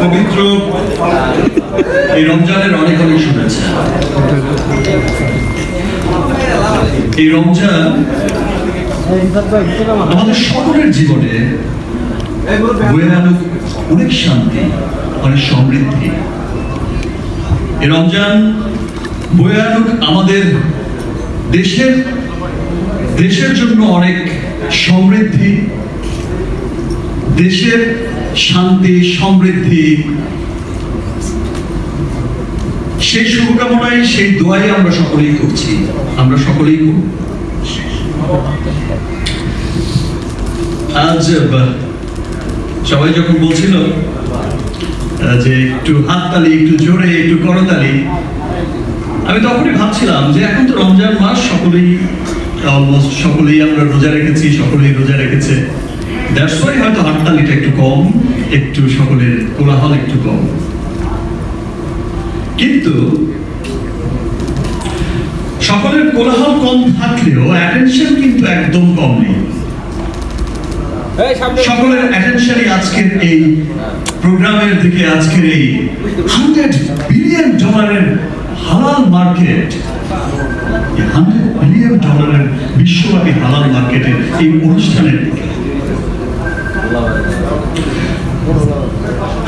পবিত্র এই রমজানের অনেক অনেক এই রমজান আমাদের সকলের জীবনে বয়ে আনুক অনেক শান্তি, অনেক সমৃদ্ধি। এই রমজান বয়ে আনুক আমাদের দেশের দেশের জন্য অনেক সমৃদ্ধি, দেশের শান্তি, সমৃদ্ধি সেই শুভকামনায়, সেই দোয়াই আমরা সকলেই করছি আমরা সকলেই করব। আজ সবাই যখন বলছিল যে একটু হাততালি, একটু জোরে, একটু করতালি, আমি তখনই ভাবছিলাম যে এখন তো রমজান মাস, সকলেই অলমোস্ট সকলেই আমরা রোজা রেখেছি সকলেই রোজা রেখেছে। দ্যাটস ওয়াই হয়তো হাততালিটা একটু কম একটু সকলের কোলাহল একটু কম। কিন্তু সকলের কোলাহল কম থাকলেও অ্যাটেনশন কিন্তু একদম কম নেই। সকলের অ্যাটেনশনই আজকের এই প্রোগ্রামের দিকে আজকের এই হান্ড্রেড বিলিয়ন ডলারের হালাল মার্কেট হান্ড্রেড বিলিয়ন ডলারের বিশ্বব্যাপী হালাল মার্কেটের এই অনুষ্ঠানের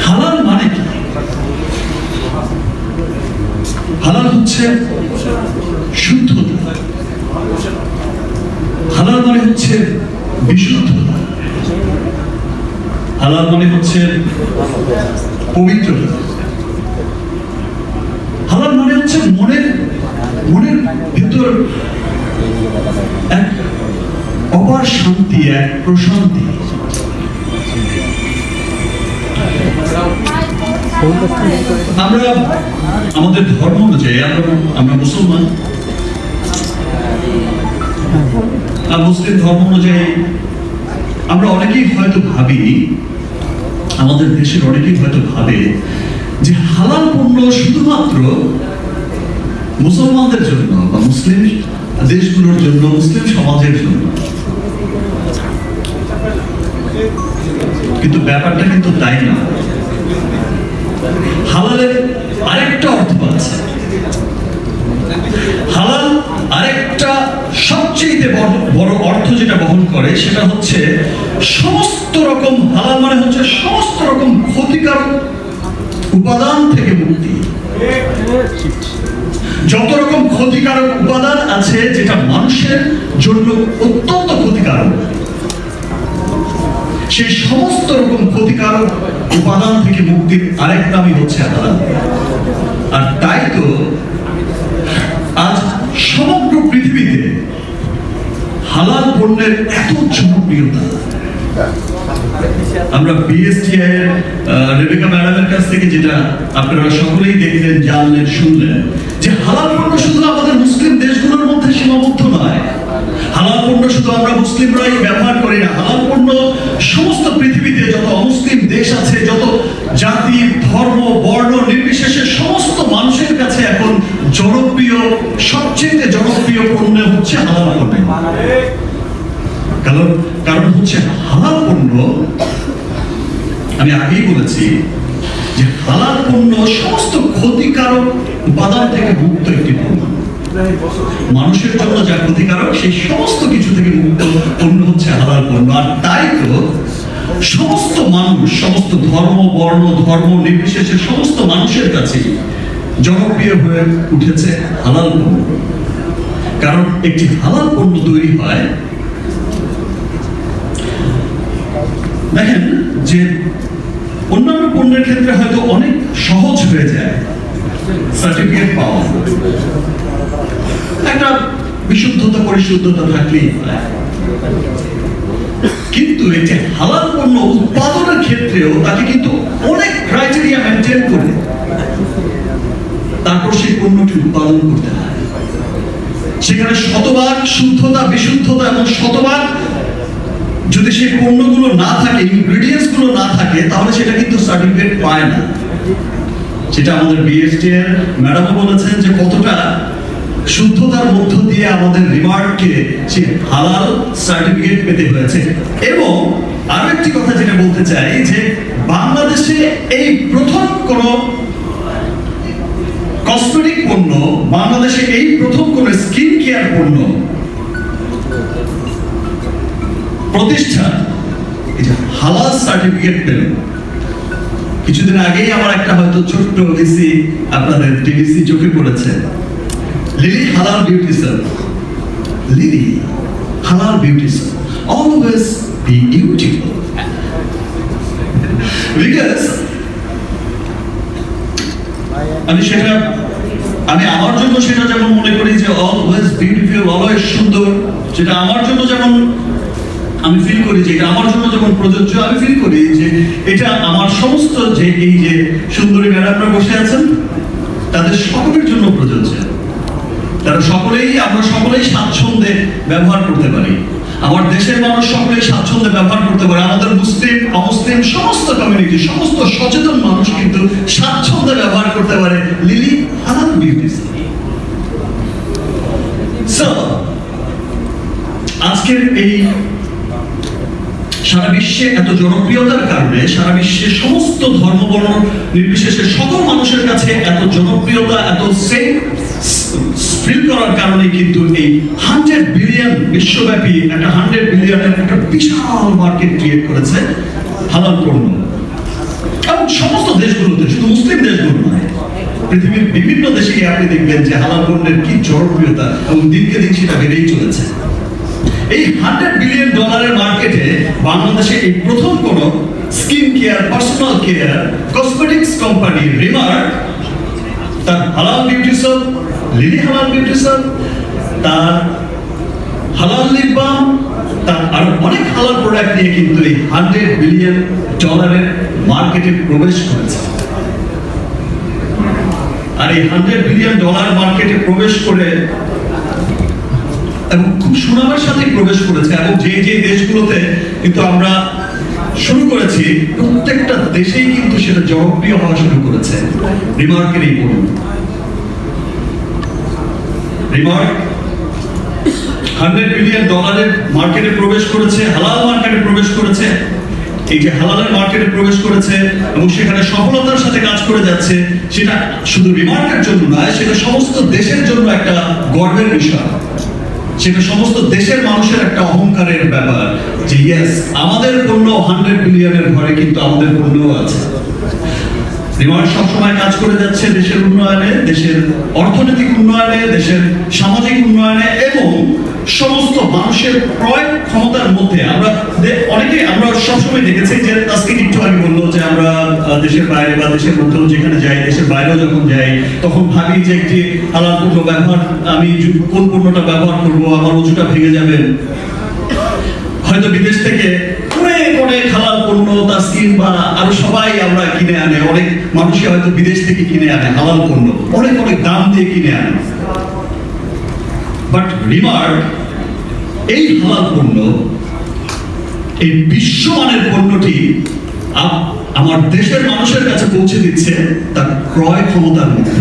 হালাল মানে কি? হালাল হচ্ছে শুদ্ধতা। হালাল মানে হচ্ছে বিশুদ্ধতা। হালাল মানে হচ্ছে পবিত্রতা। হালাল মানে হচ্ছে মনের মনের ভিতর এক অপার শান্তি, এক প্রশান্তি। আমরা আমাদের ধর্ম অনুযায়ী, আমরা আমরা মুসলমান। আর মুসলিম ধর্ম অনুযায়ী, আমরা অনেকেই হয়তো ভাবি, আমাদের দেশের অনেকেই হয়তো ভাবে যে হালাল পণ্য শুধুমাত্র মুসলমানদের জন্য বা মুসলিম দেশগুলোর জন্য, মুসলিম সমাজের জন্য। কিন্তু ব্যাপারটা কিন্তু তাই না। হালালের আরেকটা অর্থ আছে। হালাল আরেকটা সবচেয়ে বড় অর্থ যেটা বহন করে, সেটা হচ্ছে সমস্ত রকম হালাল মানে হচ্ছে সমস্ত রকম ক্ষতিকারক উপাদান থেকে মুক্তি। যত রকম ক্ষতিকারক উপাদান আছে যেটা মানুষের জন্য অত্যন্ত ক্ষতিকারক, সেই সমস্ত রকম ক্ষতিকারক উপাদান থেকে মুক্তির আরেক নামই হচ্ছে হালাল আর তাই তো আজ সমগ্র পৃথিবীতে হালাল পণ্যের এত জনপ্রিয়তা আমরা বিএসটিআই এর রেবেকা ম্যাডামের কাছ থেকে যেটা আপনারা সকলেই দেখলেন, জানলেন, শুনলেন হালাল পণ্য শুধু আমাদের মুসলিম দেশগুলোর মধ্যে সীমাবদ্ধ নয়। হালাল পণ্য শুধু আমরা মুসলিমরাই ব্যবহার করি না। হালাল পণ্য সমস্ত পৃথিবীতে যত অমুসলিম দেশ আছে, যত জাতি, ধর্ম, বর্ণ নির্বিশেষে সমস্ত মানুষের কাছে এখন জনপ্রিয়, সবচেয়ে জনপ্রিয় পণ্য হচ্ছে হালাল পণ্য। কারণ কারণ হচ্ছে হালাল পণ্য, আমি আগেই বলেছি হালাল সমস্ত ক্ষতিকারক উপাদান থেকে মুক্ত একটি পণ্য। মানুষের জন্য যা ক্ষতিকারক, সেই সমস্ত কিছু থেকে মুক্ত পণ্য হচ্ছে হালাল পণ্য। আর তাই তো সমস্ত মানুষ, সমস্ত ধর্ম, বর্ণ, ধর্ম নির্বিশেষে সমস্ত মানুষের কাছে জনপ্রিয় হয়ে উঠেছে হালাল পণ্য। কারণ একটি হালাল পণ্য তৈরি হয়, দেখেন যে ক্ষেত্রে হয়তো অনেক সহজ হয়ে যায়। সার্টিফিকেট পাওয়া। একটা বিশুদ্ধতা, পরিশুদ্ধতা থাকলেই কিন্তু এই যে হালাল পণ্য উৎপাদনের ক্ষেত্রেও তাকে কিন্তু অনেক ক্রাইটেরিয়া মেনটেন করে তারপর সেই পণ্যটি উৎপাদন করতে হয়। সেখানে শতভাগ শুদ্ধতা, বিশুদ্ধতা এবং শতভাগ যদি সেই পণ্যগুলো না থাকে ইনগ্রেডিয়েন্টসগুলো না থাকে তাহলে সেটা কিন্তু সার্টিফিকেট পায় না। সেটা আমাদের বিএসটি এর ম্যাডামও বলেছেন যে কতটা শুদ্ধতার মধ্য দিয়ে আমাদের রিমার্ককে সে হালাল সার্টিফিকেট পেতে হয়েছে। এবং আরও একটি কথা যেটা বলতে চাই, যে বাংলাদেশে এই প্রথম কোন কসমেটিক পণ্য, বাংলাদেশে এই প্রথম কোন স্কিন কেয়ার পণ্য প্রতিষ্ঠান হালাল সার্টিফিকেট পেল। কিছুদিন আগেই আমার একটা হয়তো ছোট্ট ভিসি আপনাদের টিভিসি চোখে পড়েছে। লিলি, হালাল বিউটি স্যার লিলি, হালাল beauty sir always be beautiful because আমি সেটা, আমি আমার জন্য সেটা যেমন মনে করি যে অলওয়েজ বিউটিফুল অলওয়েজ সুন্দর সেটা আমার জন্য যেমন আমি ফিল করি যে এটা আমার জন্য যেমন প্রযোজ্য, আমি ফিল করি যে এটা আমার সমস্ত যে এই যে সুন্দরী ম্যাডামরা বসে আছেন, তাদের সকলের জন্য প্রযোজ্য। তারা সকলেই, আমরা সকলেই স্বাচ্ছন্দ্যে ব্যবহার করতে পারি। আমার দেশের মানুষ সকলেই স্বাচ্ছন্দ্যে ব্যবহার করতে পারে। আমাদের মুসলিম, অমুসলিম, সমস্ত কমিউনিটি সমস্ত সচেতন মানুষ কিন্তু স্বাচ্ছন্দ্যে ব্যবহার করতে পারে লিলি হালাল বিউটি আজকের এই সারা বিশ্বে এত জনপ্রিয়তার কারণে সারা বিশ্বের সমস্ত ধর্ম, বর্ণ নির্বিশেষে সকল মানুষের কাছে এত জনপ্রিয়তা, এত করার কারণে কিন্তু এই হান্ড্রেড বিলিয়ন বিশ্বব্যাপী একটা হান্ড্রেড বিলিয়নের একটা বিশাল মার্কেট ক্রিয়েট করেছে হালাল পণ্য। এবং সমস্ত দেশগুলোতে, শুধু মুসলিম দেশগুলো নয়, পৃথিবীর বিভিন্ন দেশে আপনি দেখবেন যে হালাল পণ্যের কি জনপ্রিয়তা এবং দিনকে দিন সেটা বেড়েই চলেছে। এই হান্ড্রেড বিলিয়ন ডলারের মার্কেটে বাংলাদেশে এই প্রথম কোন skin care personal care cosmetics company রিমার তার হালাল বিউটিশন লিলি হালাল বিউটিশন তার হালাল লিপ বাম তার আরও অনেক হালাল প্রোডাক্ট নিয়ে কিন্তু এই হান্ড্রেড বিলিয়ন ডলারের মার্কেটে প্রবেশ করেছে। আর এই হান্ড্রেড বিলিয়ন ডলার মার্কেটে প্রবেশ করে এবং খুব সুনামের সাথে প্রবেশ করেছে এবং যে যে দেশগুলোতে কিন্তু আমরা শুরু করেছি, প্রত্যেকটা দেশেই কিন্তু সেটা জনপ্রিয় হওয়া শুরু করেছে। রিমার্কের এই পণ্য রিমার্ক হান্ড্রেড ডলারের মার্কেটে প্রবেশ করেছে, হালাল মার্কেটে প্রবেশ করেছে। এই যে হালালের মার্কেটে প্রবেশ করেছে এবং সেখানে সফলতার সাথে কাজ করে যাচ্ছে, সেটা শুধু রিমার্কের জন্য নয়, সেটা সমস্ত দেশের জন্য একটা গর্বের বিষয়। সেটা সমস্ত দেশের মানুষের একটা অহংকারের ব্যাপার যে ইয়েস আমাদের পণ্য হান্ড্রেড বিলিয়নের ঘরে কিন্তু আমাদের পণ্যও আছে। রিমান্ড সবসময় কাজ করে যাচ্ছে দেশের উন্নয়নে, দেশের অর্থনৈতিক উন্নয়নে, দেশের সামাজিক উন্নয়নে, এবং সমস্ত মানুষের ক্রয় ক্ষমতার মধ্যে আমরা অনেকেই আমরা সবসময় দেখেছি যে আজকে একটু আগে বলল যে আমরা দেশের বাইরে বা দেশের মধ্যেও যেখানে যাই, দেশের বাইরেও যখন যাই, তখন ভাবি যে একটি হালাল পণ্য ব্যবহার, আমি কোন পণ্যটা ব্যবহার করব, আমার উঁচুটা ভেঙে যাবে। হয়তো বিদেশ থেকে অনেক অনেক হালাল পণ্য তাস্কিন বা আরও সবাই আমরা কিনে আনে। অনেক মানুষই হয়তো বিদেশ থেকে কিনে আনে হালাল পণ্য। অনেক অনেক দাম দিয়ে কিনে আনে। বাট রিমার্ক এই হালাল পণ্য, এই বিশ্বমানের পণ্যটি আমার দেশের মানুষের কাছে পৌঁছে দিচ্ছে তার ক্রয় ক্ষমতার মধ্যে।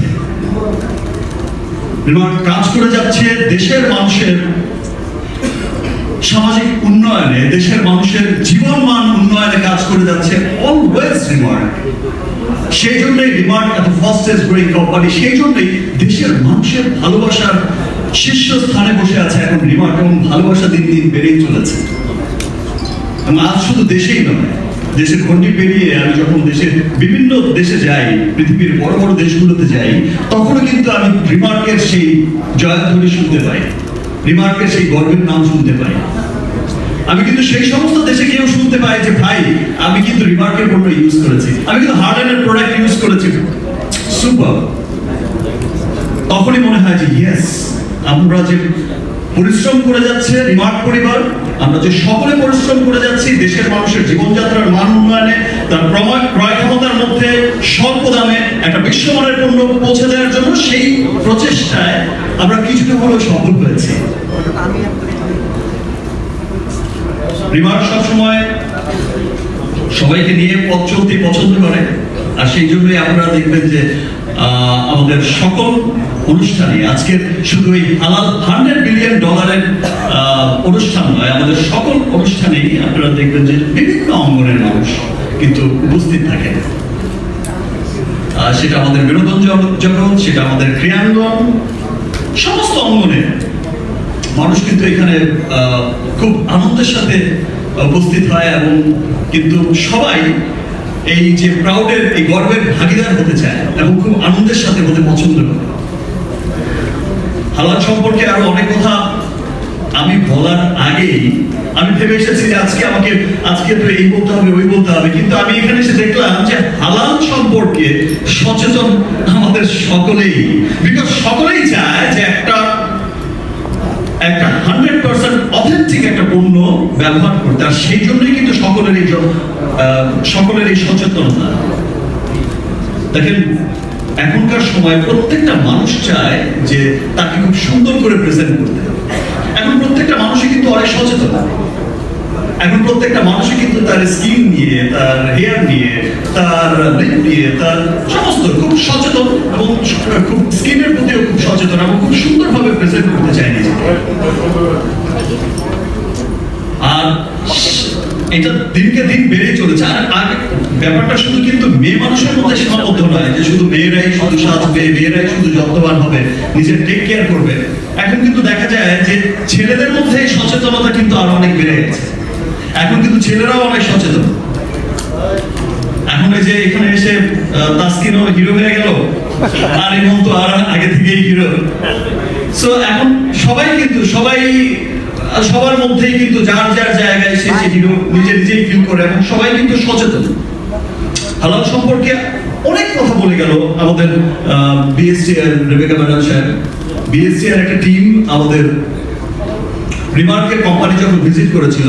রিমার্ক কাজ করে যাচ্ছে দেশের মানুষের সামাজিক উন্নয়নে, দেশের মানুষের জীবন মান উন্নয়নে কাজ করে যাচ্ছে অলওয়েজ রিমার্ক সেই জন্যই রিমার্ক এত ফাস্টেস্ট গ্রোয়িং কোম্পানি সেই জন্যই দেশের মানুষের ভালোবাসার শীর্ষ স্থানে বসে আছে এখন রিমার্ক এবং ভালোবাসা দিন দিন বেড়েই চলেছে। এবং আজ শুধু দেশেই নয়, দেশের গণ্ডি পেরিয়ে আমি যখন দেশের বিভিন্ন দেশে যাই, পৃথিবীর বড় বড় দেশগুলোতে যাই, তখনও কিন্তু আমি রিমার্কের সেই জয়ধ্বনি শুনতে পাই। রিমার্কের সেই গর্বের নাম শুনতে পাই। আমি কিন্তু সেই সমস্ত দেশে গিয়েও শুনতে পাই যে, ভাই, আমি কিন্তু রিমার্কের পণ্য ইউজ করেছি। আমি কিন্তু হার্ডেনের প্রোডাক্ট ইউজ করেছি। সুপার। তখনই মনে হয় যে ইয়েস আমরা যে পরিশ্রম করে যাচ্ছে রিমার্ক পরিবার, আমরা যে সকলে পরিশ্রম করে যাচ্ছি, দেশের মানুষের জীবনযাত্রার মান উন্নয়নে, তার ক্রয় ক্ষমতার মধ্যে স্বল্প দামে একটা বিশ্বমানের পণ্য পৌঁছে দেওয়ার জন্য সেই প্রচেষ্টায় আমরা কিছুটা হলেও সফল হয়েছি। রিমার্ক সবসময় সবাইকে নিয়ে পথ চলতে পছন্দ করে, আর সেই জন্যই আপনারা দেখবেন যে আমাদের সকল অনুষ্ঠানে, আজকের শুধু এই হালাল হান্ড্রেড বিলিয়ন ডলারের অনুষ্ঠান নয়, আমাদের সকল অনুষ্ঠানেই আপনারা দেখবেন যে বিভিন্ন অঙ্গনের মানুষ কিন্তু উপস্থিত থাকেন। সেটা আমাদের বিনোদন জগৎ, সেটা আমাদের ক্রিয়াঙ্গন সমস্ত অঙ্গনে মানুষ কিন্তু এখানে খুব আনন্দের সাথে উপস্থিত হয় এবং কিন্তু সবাই এই যে প্রাউডের এই গর্বের ভাগিদার হতে চায় এবং খুব আনন্দের সাথে হতে পছন্দ করে। হালাল সম্পর্কে আরও অনেক কথা আমি বলার আগেই আমি ভেবে এসেছি যে আজকে আমাকে, আজকে তো এই বলতে হবে, ওই বলতে হবে। কিন্তু আমি এখানে এসে দেখলাম যে হালাল সম্পর্কে সচেতন আমাদের সকলেই। বিকজ সকলেই চায় যে একটা একটা হান্ড্রেড পার্সেন্ট অথেন্টিক একটা পণ্য ব্যবহার করতে। আর সেই জন্যই কিন্তু সকলের এই সকলের এই সচেতনতা। দেখেন এখনকার সময় প্রত্যেকটা মানুষ চায় যে তাকে খুব সুন্দর করে প্রেজেন্ট করতে এখন প্রত্যেকটা মানুষই কিন্তু অনেক সচেতন। এখন প্রত্যেকটা মানুষই কিন্তু তার স্কিন নিয়ে, তার হেয়ার নিয়ে, তার লিপ নিয়ে, তার সমস্ত খুব সচেতন এবং খুব স্কিনের প্রতিও খুব সচেতন এবং খুব সুন্দরভাবে প্রেজেন্ট করতে চায় নিজেকে। আর এটা দিনকে দিন বেড়ে চলেছে। আর আগে ব্যাপারটা শুধু কিন্তু মেয়ে মানুষের মধ্যে সীমাবদ্ধ নয় যে শুধু মেয়েরাই শুধু সাজবে মেয়েরাই শুধু যত্নবান হবে, নিজের টেক কেয়ার করবে। এখন কিন্তু দেখা যায় যে ছেলেদের মধ্যে সচেতনতা কিন্তু আরও অনেক বেড়ে গেছে। এখন কিন্তু ছেলেরাও অনেক সচেতন। এখন এই যে এখানে এসে তাসকিনও হিরো হয়ে গেল, আর ইমন তো আর আগে থেকেই হিরো সো এখন সবাই কিন্তু, সবাই সবার মধ্যেই কিন্তু যার যার জায়গায় সে সে হিরো নিজে নিজেই ফিল করে এবং সবাই কিন্তু সচেতন। হালাল সম্পর্কে অনেক কথা বলে গেল আমাদের বিএসসি আর রেবেকা ম্যাডাম সাহেব। বিএসসি আর একটা টিম আমাদের রিমার্কের কোম্পানি যখন ভিজিট করেছিল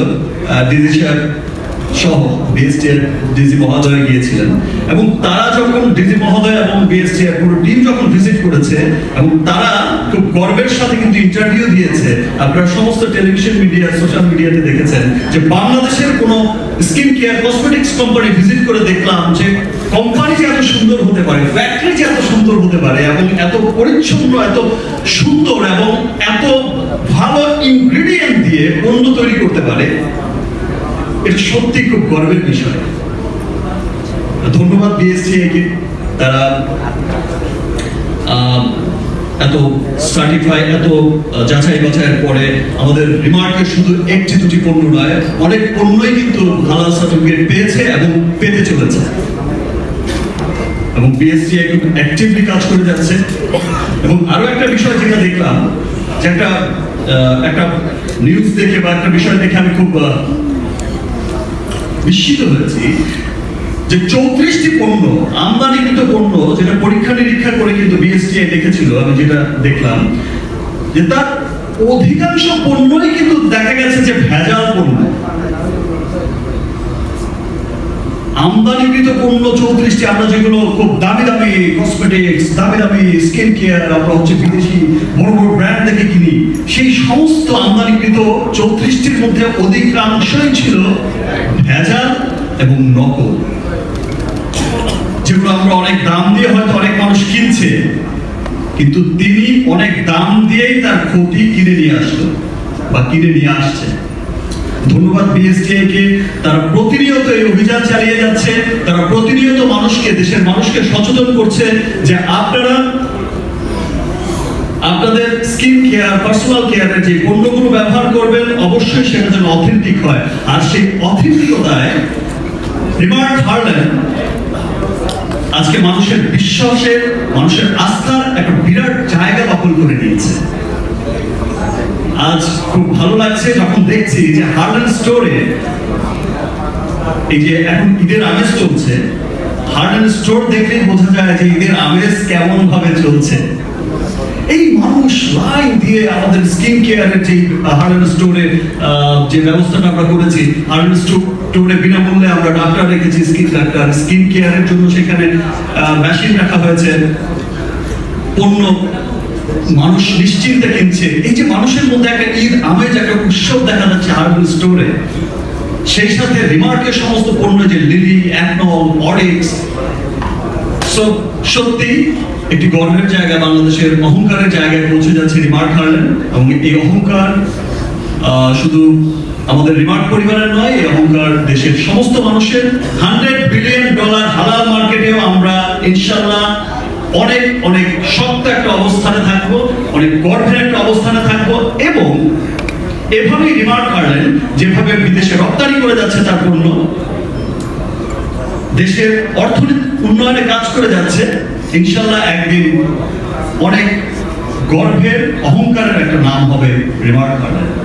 ডিজি সাহেব সহ বিএসটি ডিজি মহোদয় গিয়েছিলেন। এবং তারা যখন ডিজি মহোদয় এবং বিএসটি পুরো টিম যখন ভিজিট করেছে, এবং তারা খুব গর্বের সাথে কিন্তু ইন্টারভিউ দিয়েছে, আপনারা সমস্ত টেলিভিশন মিডিয়া সোশ্যাল মিডিয়াতে দেখেছেন যে বাংলাদেশের কোনো skin care cosmetics company visit করে দেখলাম যে কোম্পানি যে এত সুন্দর হতে পারে ফ্যাক্টরি যে এত সুন্দর হতে পারে, এবং এত পরিচ্ছন্ন, এত সুন্দর, এবং এত ভালো ইনগ্রেডিয়েন্ট দিয়ে পণ্য তৈরি করতে পারে এটা সত্যি খুব গর্বের বিষয়। ধন্যবাদ বিএসসি কে তারা এত সার্টিফাই এত যাচাই বাছাইয়ের পরে আমাদের রিমার্কের শুধু একটি দুটি পণ্য নয়, অনেক পণ্যই কিন্তু হালাল সার্টিফিকেট পেয়েছে এবং পেতে চলেছে। এবং বিএসসি একটু অ্যাক্টিভলি কাজ করে যাচ্ছে। এবং আরও একটা বিষয় যেটা দেখলাম, যে একটা একটা নিউজ দেখে বা একটা বিষয় দেখে আমি খুব বিস্মিত হয়েছি যে চৌত্রিশটি পণ্য, আমদানিকৃত পণ্য যেটা পরীক্ষা নিরীক্ষা করে কিন্তু বিএসটিআই দেখেছিল, আমি যেটা দেখলাম, যে তার অধিকাংশ পণ্যই কিন্তু দেখা গেছে যে ভেজাল পণ্য। আমদানিকৃত পণ্য চৌত্রিশটি, আমরা যেগুলো খুব দামি দামি কসমেটিক্স দামি দামি স্কিন কেয়ার আমরা হচ্ছে বিদেশি বড় বড় ব্র্যান্ড থেকে কিনি, সেই সমস্ত আমদানিকৃত চৌত্রিশটির মধ্যে অধিকাংশই ছিল ভেজাল। এবং নকল। যেগুলো আমরা অনেক দাম দিয়ে হয়তো অনেক মানুষ কিনছে, কিন্তু তিনি অনেক দাম দিয়েই তার ক্ষতি কিনে নিয়ে আসলো বা কিনে নিয়ে আসছে। ধন্যবাদ বিএসটিআই তারা প্রতিনিয়ত এই অভিযান চালিয়ে যাচ্ছে, তারা প্রতিনিয়ত মানুষকে, দেশের মানুষকে সচেতন করছে যে আপনারা আপনাদের স্কিন কেয়ার, পার্সোনাল কেয়ারের যে পণ্যগুলো ব্যবহার করবেন, অবশ্যই সেটা যেন অথেন্টিক হয়। আর সেই অথেন্টিকতায় রিমার্ক হার্লেন আজকে মানুষের বিশ্বাসের, মানুষের আস্থার একটা বিরাট জায়গা দখল করে নিয়েছে। আজ খুব ভালো লাগছে যখন দেখছি যে হার্ডেন স্টোরে এই যে এখন ঈদের আমেজ চলছে। হার্ডেন স্টোর দেখলেই বোঝা যায় যে ঈদের আমেজ কেমন ভাবে চলছে। এই মানুষ লাইন দিয়ে আমাদের স্কিন কেয়ারের যে হার্ডেন স্টোরে যে ব্যবস্থাটা আমরা করেছি হার্ডেন স্টোরে বিনামূল্যে আমরা ডাক্তার রেখেছি স্কিন ডাক্তার স্কিন কেয়ারের জন্য সেখানে মেশিন রাখা হয়েছে। পণ্য মানুষ নিশ্চিন্তে কিনছে। এই যে মানুষের মধ্যে একটা ঈদ, আমেজ, একটা উৎসব দেখা যাচ্ছে হার্বাল স্টোরে সেই সাথে রিমার্কের সমস্ত পণ্য, যে লিলি অ্যাকনল অরিক্স সত্যি একটি গর্বের জায়গা বাংলাদেশের অহংকারের জায়গায় পৌঁছে যাচ্ছে রিমার্ক হারলেন। এবং এই অহংকার শুধু আমাদের রিমার্ক পরিবারের নয়, এই অহংকার দেশের সমস্ত মানুষের। হান্ড্রেড বিলিয়ন ডলার হালাল মার্কেটেও আমরা ইনশাল্লাহ অনেক অনেক শক্ত একটা অবস্থানে থাকব, অনেক গর্বের একটা অবস্থানে থাকব। এবং এভাবেই রিমার্ক হারলেন যেভাবে বিদেশে রপ্তানি করে যাচ্ছে, তার পণ্য, দেশের অর্থনীতি উন্নয়নে কাজ করে যাচ্ছে ইনশাল্লাহ একদিন অনেক গর্ভের অহংকারের একটা নাম হবে রিমার্ক